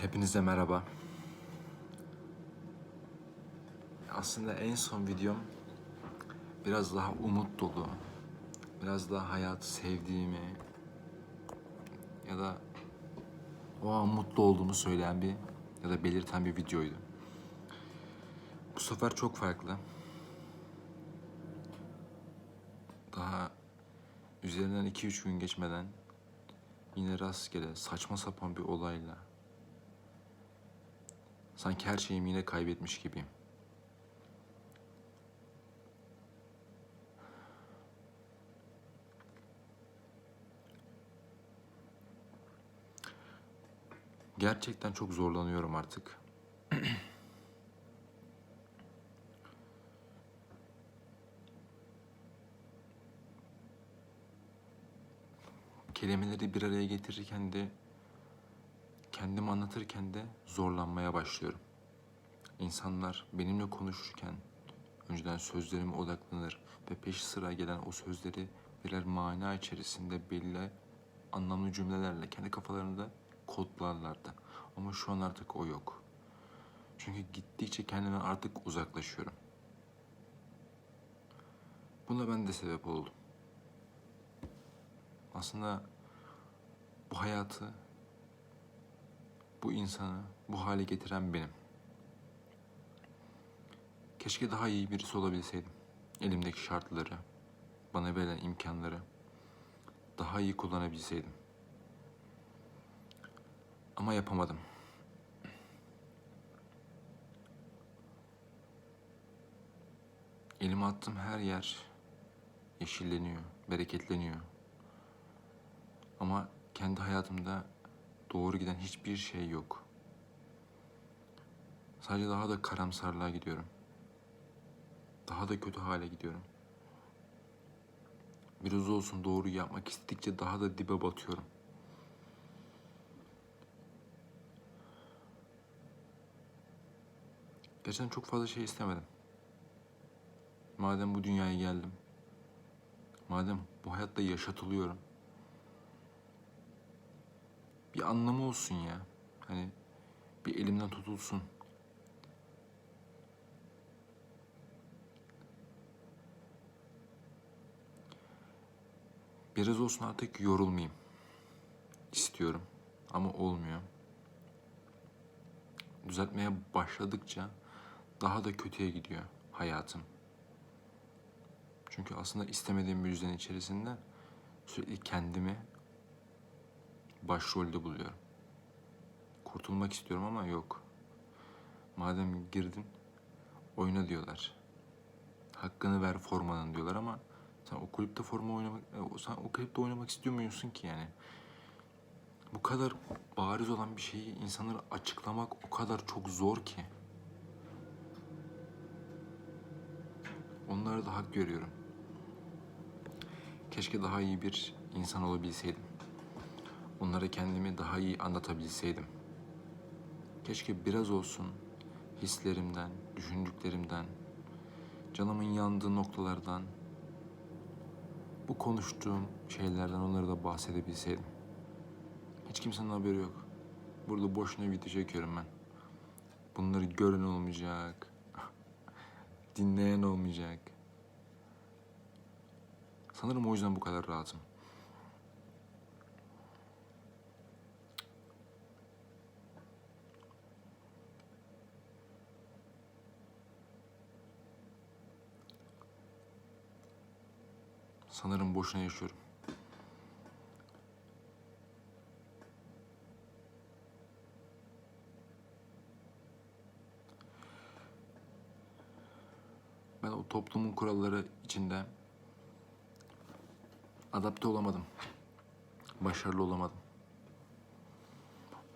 Hepinize merhaba. Aslında en son videom biraz daha umut dolu, biraz daha hayatı sevdiğimi ya da o an mutlu olduğumu söyleyen bir ya da belirten bir videoydu. Bu sefer çok farklı. Daha üzerinden 2-3 gün geçmeden yine rastgele saçma sapan bir olayla Sanki her şeyimi yine kaybetmiş gibiyim. Gerçekten çok zorlanıyorum artık. Kelimeleri bir araya getirirken de kendimi anlatırken de zorlanmaya başlıyorum. İnsanlar benimle konuşurken önceden sözlerime odaklanır ve peşi sıra gelen o sözleri birer mana içerisinde belli anlamlı cümlelerle kendi kafalarında kodlarlardı. Ama şu an artık o yok. Çünkü gittikçe kendimden artık uzaklaşıyorum. Buna ben de sebep oldum. Aslında bu hayatı bu insanı bu hale getiren benim. Keşke daha iyi birisi olabilseydim. Elimdeki şartları, bana verilen imkanları daha iyi kullanabilseydim. Ama yapamadım. Elime attığım her yer yeşilleniyor, bereketleniyor. Ama kendi hayatımda doğru giden hiçbir şey yok. Sadece daha da karamsarlığa gidiyorum. Daha da kötü hale gidiyorum. Biraz olsun doğru yapmak istedikçe daha da dibe batıyorum. Gerçekten çok fazla şey istemedim. Madem bu dünyaya geldim. Madem bu hayatta yaşatılıyorum. Bir anlamı olsun ya. Hani bir elimden tutulsun. Biraz olsun artık yorulmayayım. istiyorum ama olmuyor. Düzeltmeye başladıkça daha da kötüye gidiyor hayatım. Çünkü aslında istemediğim bir düzen içerisinde sürekli kendimi başrolde buluyorum. Kurtulmak istiyorum ama yok. Madem girdin, oyna diyorlar. Hakkını ver formanın diyorlar ama sen o kulüpte forma oynamak, e, sen o kulüpte oynamak istiyor musun ki yani? Bu kadar bariz olan bir şeyi insanlara açıklamak o kadar çok zor ki. Onlara da hak görüyorum. Keşke daha iyi bir insan olabilseydim. Onlara kendimi daha iyi anlatabilseydim. Keşke biraz olsun hislerimden, düşündüklerimden, canımın yandığı noktalardan, bu konuştuğum şeylerden onlara da bahsedebilseydim. Hiç kimsenin haberi yok. Burada boşuna video çekiyorum ben. Bunları gören olmayacak. Dinleyen olmayacak. Sanırım o yüzden bu kadar rahatım. Sanırım boşuna yaşıyorum. Ben o toplumun kuralları içinde adapte olamadım. Başarılı olamadım.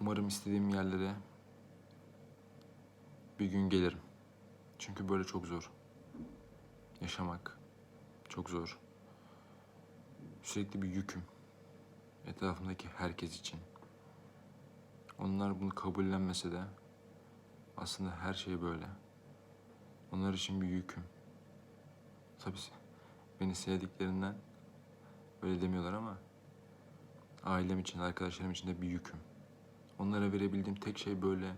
Umarım istediğim yerlere bir gün gelirim. Çünkü böyle çok zor. Yaşamak çok zor. Sürekli bir yüküm. Etrafımdaki herkes için. Onlar bunu kabullenmese de aslında her şey böyle. Onlar için bir yüküm. Tabii beni sevdiklerinden öyle demiyorlar ama ailem için, arkadaşlarım için de bir yüküm. Onlara verebildiğim tek şey böyle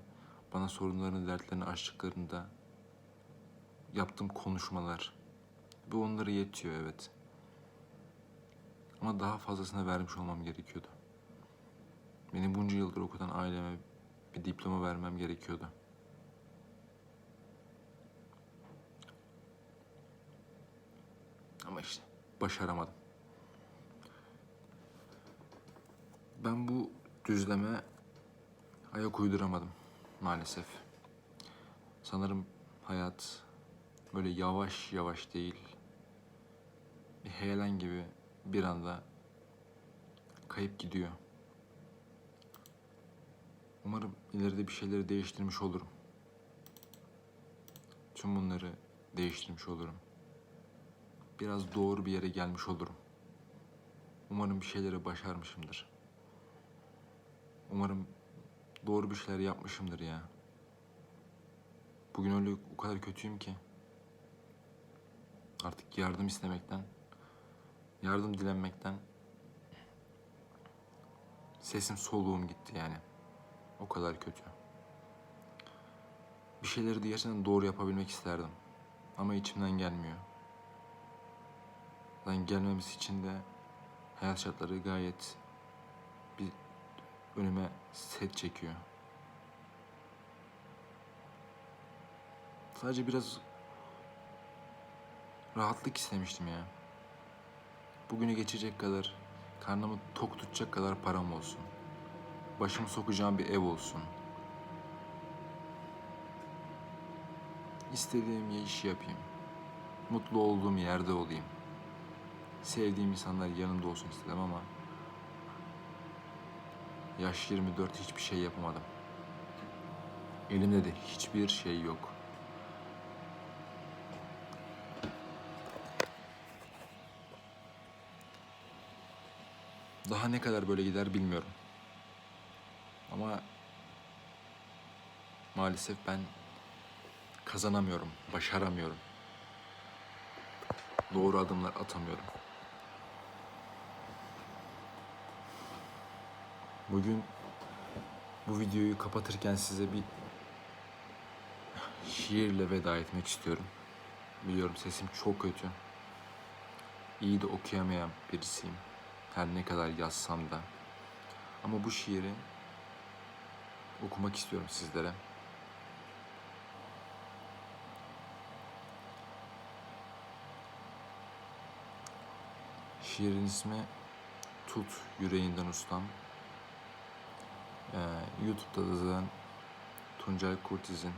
bana sorunlarını, dertlerini açtıklarında yaptığım konuşmalar. Bu onlara yetiyor evet. Ama daha fazlasına vermiş olmam gerekiyordu. Benim bunca yıldır okutan aileme bir diploma vermem gerekiyordu. Ama işte başaramadım. Ben bu düzleme ayak uyduramadım maalesef. Sanırım hayat böyle yavaş yavaş değil, bir heyelan gibi bir anda kayıp gidiyor. Umarım ileride bir şeyleri değiştirmiş olurum. Tüm bunları değiştirmiş olurum. Biraz doğru bir yere gelmiş olurum. Umarım bir şeyleri başarmışımdır. Umarım doğru bir şeyler yapmışımdır ya. Bugün öyle o kadar kötüyüm ki. Artık yardım istemekten, yardım dilenmekten sesim soluğum gitti yani. O kadar kötü. Bir şeyleri de gerçekten doğru yapabilmek isterdim. Ama içimden gelmiyor. Zaten gelmemesi için de hayat şartları gayet bir önüme set çekiyor. Sadece biraz rahatlık istemiştim ya. Bugünü geçecek kadar, karnımı tok tutacak kadar param olsun. Başımı sokacağım bir ev olsun. İstediğim işi yapayım. Mutlu olduğum yerde olayım. Sevdiğim insanlar yanımda olsun istedim ama yaş 24 hiçbir şey yapamadım. Elimde de hiçbir şey yok. Daha ne kadar böyle gider bilmiyorum. Ama maalesef ben kazanamıyorum, başaramıyorum. Doğru adımlar atamıyorum. Bugün bu videoyu kapatırken size bir şiirle veda etmek istiyorum. Biliyorum sesim çok kötü. İyi de okuyamayan birisiyim. Her ne kadar yazsam da. Ama bu şiiri okumak istiyorum sizlere. Şiirin ismi Tut Yüreğinden Ustam. Ee, YouTube'da da zaten Tuncay Kurtiz'in,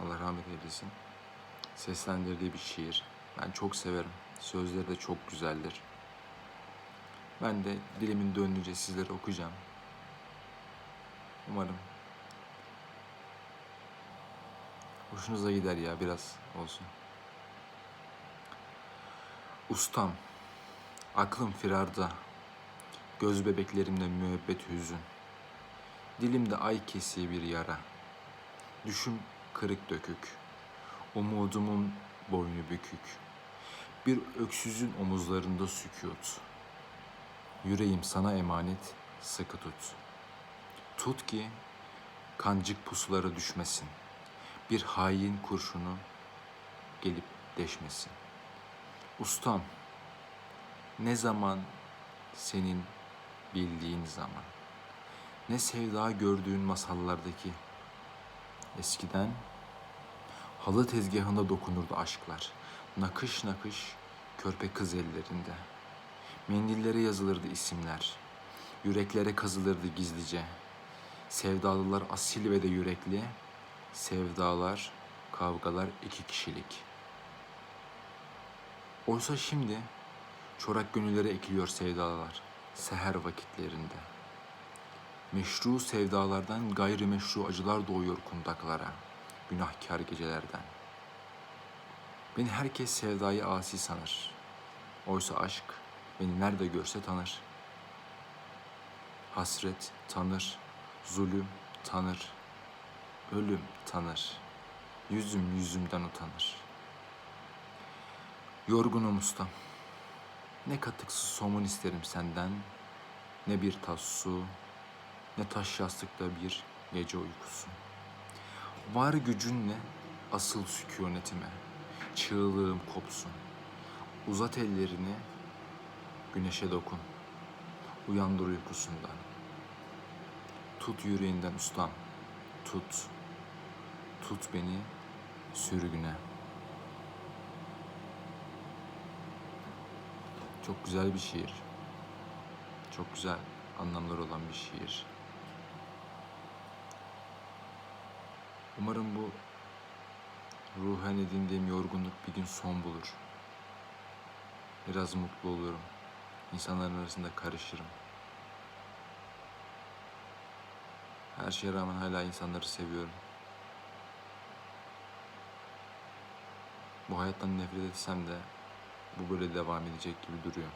Allah rahmet eylesin, seslendirdiği bir şiir. Ben çok severim. Sözleri de çok güzeldir. Ben de dilimin döndüğünce sizlere okuyacağım. Umarım hoşunuza gider ya biraz olsun. Ustam, aklım firarda, göz bebeklerimde müebbet hüzün. Dilimde ay kesiği bir yara, düşüm kırık dökük, umudumun boynu bükük. Bir öksüzün omuzlarında sükut. Yüreğim sana emanet, sıkı tut. Tut ki kancık pusulara düşmesin. Bir hain kurşunu gelip deşmesin. Ustam, ne zaman senin bildiğin zaman. Ne sevda gördüğün masallardaki. Eskiden halı tezgahında dokunurdu aşklar. Nakış nakış körpe kız ellerinde. Mendillere yazılırdı isimler. Yüreklere kazılırdı gizlice. Sevdalılar asil ve de yürekli. Sevdalar, kavgalar iki kişilik. Oysa şimdi çorak gönüllere ekiliyor sevdalar seher vakitlerinde. Meşru sevdalardan gayrimeşru acılar doğuyor kundaklara, günahkar gecelerden. Beni herkes sevdayı asi sanır. Oysa aşk beni nerede görse tanır. Hasret tanır, zulüm tanır, ölüm tanır. Yüzüm yüzümden utanır. Yorgunum ustam. Ne katıksız somun isterim senden, ne bir tas su, ne taş yastıkta bir gece uykusu. Var gücünle asıl sükunetime, çığlığım kopsun. Uzat ellerini, güneşe dokun. Uyandır uykusundan. Tut yüreğinden ustam, tut. Tut beni sürgüne. Çok güzel bir şiir. Çok güzel anlamlar olan bir şiir. Umarım bu ruhen edindiğim yorgunluk bir gün son bulur. Biraz mutlu olurum. İnsanların arasında karışırım. Her şeye rağmen hala insanları seviyorum. Bu hayattan nefret etsem de bu böyle devam edecek gibi duruyor.